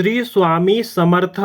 श्री स्वामी समर्थ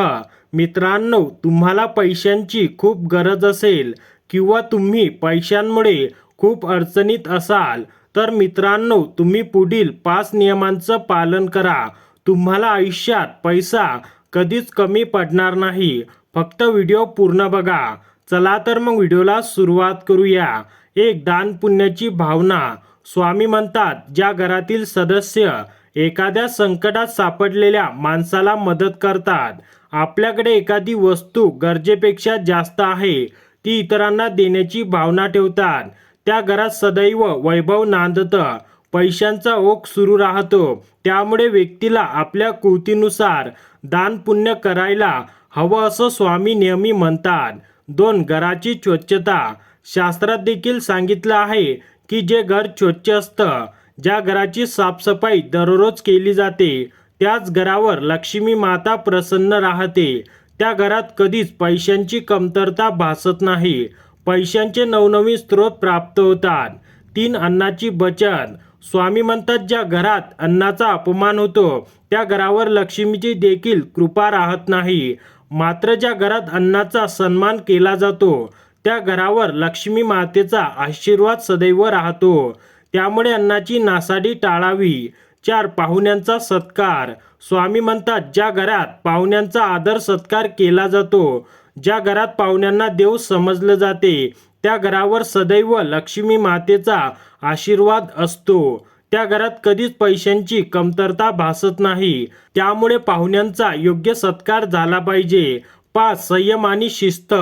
मित्रांनो तुम्हाला पैशांची खूप गरज असेल किंवा तुम्ही पैशांमुळे खूप अडचणीत असाल तर मित्रांनो तुम्ही पुढील पाच नियमांचं पालन करा. तुम्हाला आयुष्यात पैसा कधीच कमी पडणार नाही. फक्त व्हिडिओ पूर्ण बघा. चला तर मग व्हिडिओला सुरुवात करूया. एक दान पुण्याची भावना. स्वामी म्हणतात ज्या घरातील सदस्य एखाद्या संकटात सापडलेल्या माणसाला मदत करतात. आपल्याकडे एखादी वस्तू गरजेपेक्षा जास्त आहे ती इतरांना देण्याची भावना ठेवतात. त्या घरात सदैव वैभव नांदतं. पैशांचा ओघ सुरू राहतो. त्यामुळे व्यक्तीला आपल्या कृतीनुसार दान पुण्य करायला हवं असं स्वामी नेहमी म्हणतात. दोन घराची स्वच्छता. शास्त्रात देखील सांगितलं आहे की जे घर स्वच्छ असतं ज्या घराची साफसफाई दररोज केली जाते त्याच घरावर लक्ष्मी माता प्रसन्न राहते. त्या घरात कधीच पैशांची कमतरता भासत नाही. पैशांचे नवनवीन स्रोत प्राप्त होतात. तीन अन्नाची बचत स्वामी म्हणतात ज्या घरात अन्नाचा अपमान होतो त्या घरावर लक्ष्मीची देखील कृपा राहत नाही. मात्र ज्या घरात अन्नाचा सन्मान केला जातो त्या घरावर लक्ष्मी मातेचा आशीर्वाद सदैव राहतो. त्यामुळे अन्नाची नासाडी टाळावी. चार पाहुण्यांचा सत्कार. स्वामी म्हणतात ज्या घरात पाहुण्यांचा आदर सत्कार केला जातो ज्या घरात पाहुण्यांना देव समजलं जाते त्या घरावर सदैव लक्ष्मी मातेचा आशीर्वाद असतो. त्या घरात कधीच पैशांची कमतरता भासत नाही. त्यामुळे पाहुण्यांचा योग्य सत्कार झाला पाहिजे. पाच संयम आणि शिस्त.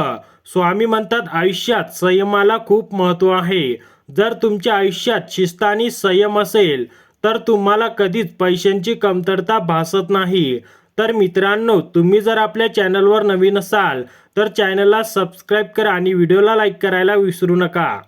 स्वामी म्हणतात आयुष्यात संयमाला खूप महत्त्व आहे. जर तुमच्या आयुष्यात शिस्त आणि संयम असेल तर तुम्हाला कधीच पैशांची कमतरता भासत नाही. तर मित्रांनो तुम्ही जर आपल्या चॅनलवर नवीन असाल तर चॅनलला सबस्क्राईब करा आणि व्हिडिओला लाईक करायला विसरू नका.